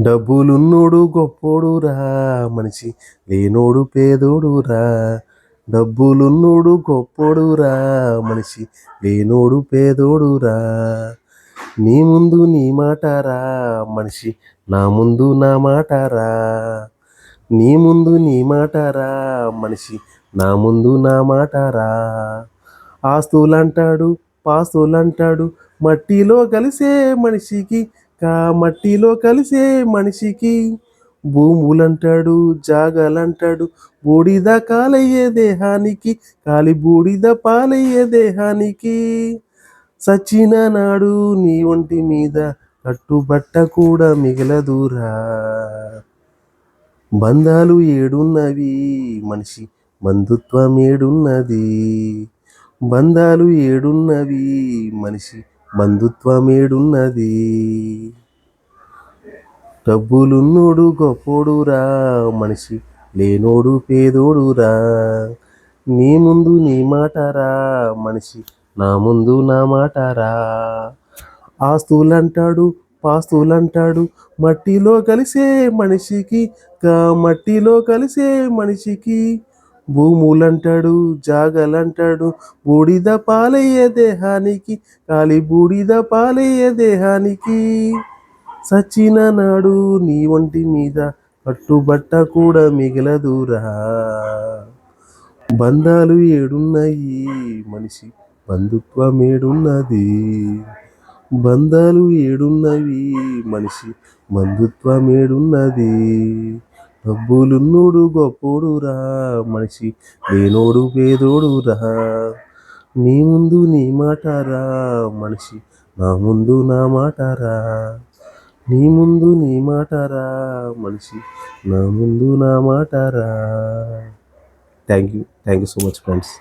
డబ్బులున్నోడు గొప్పోడురా మనిషి లేనోడు పేదోడురా. డబ్బులున్నోడు గొప్పోడురా మనిషి లేనోడు పేదోడురా. నీ ముందు నీ మాటారా మనిషి నా ముందు నా మాటారా. నీ ముందు నీ మాటారా మనిషి నా ముందు నా మాటారా. ఆస్తులంటాడు పాస్తులంటాడు మట్టిలో కలిసే మనిషికి మట్టిలో కలిసే మనిషికి భూములంటాడు జాగలంటాడు. బూడిద కాలయ్యే దేహానికి కాలి బూడిద పాలయ్యే దేహానికి. సచిన నాడు నీ ఒంటి మీద కట్టుబట్ట కూడా మిగలదురా. బంధాలు ఏడున్నవి మనిషి బంధుత్వం ఏడున్నది. బంధాలు ఏడున్నవి మనిషి మందుత్వమేడున్నది. డబ్బులున్నోడు గొప్పోడురా మనిషి లేనోడు పేదోడురా. నీ ముందు నీ మాటారా మనిషి నా ముందు నా మాటారా. ఆస్తులంటాడు పాస్తులంటాడు మట్టిలో కలిసే మనిషికి కా మట్టిలో కలిసే మనిషికి భూములంటాడు జాగలంటాడు బూడిద పాలయ్య దేహానికి కాలి బూడిద పాలయ్య దేహానికి. సచిన నాడు నీ ఒంటి మీద కట్టుబట్ట కూడా మిగలదురా. బంధాలు ఏడున్నాయి మనిషి బంధుత్వం ఏడున్నది. బంధాలు ఏడున్నవి మనిషి బంధుత్వం ఏడున్నది. డబ్బులున్నోడు గొప్పోడురా మనిషి లేనోడు పేదోడురా. నీ ముందు నీ మాటారా మనిషి నా ముందు నా మాటారా. నీ ముందు నీ మాటారా మనిషి నా ముందు నా మాట రా thank you thank you so much friends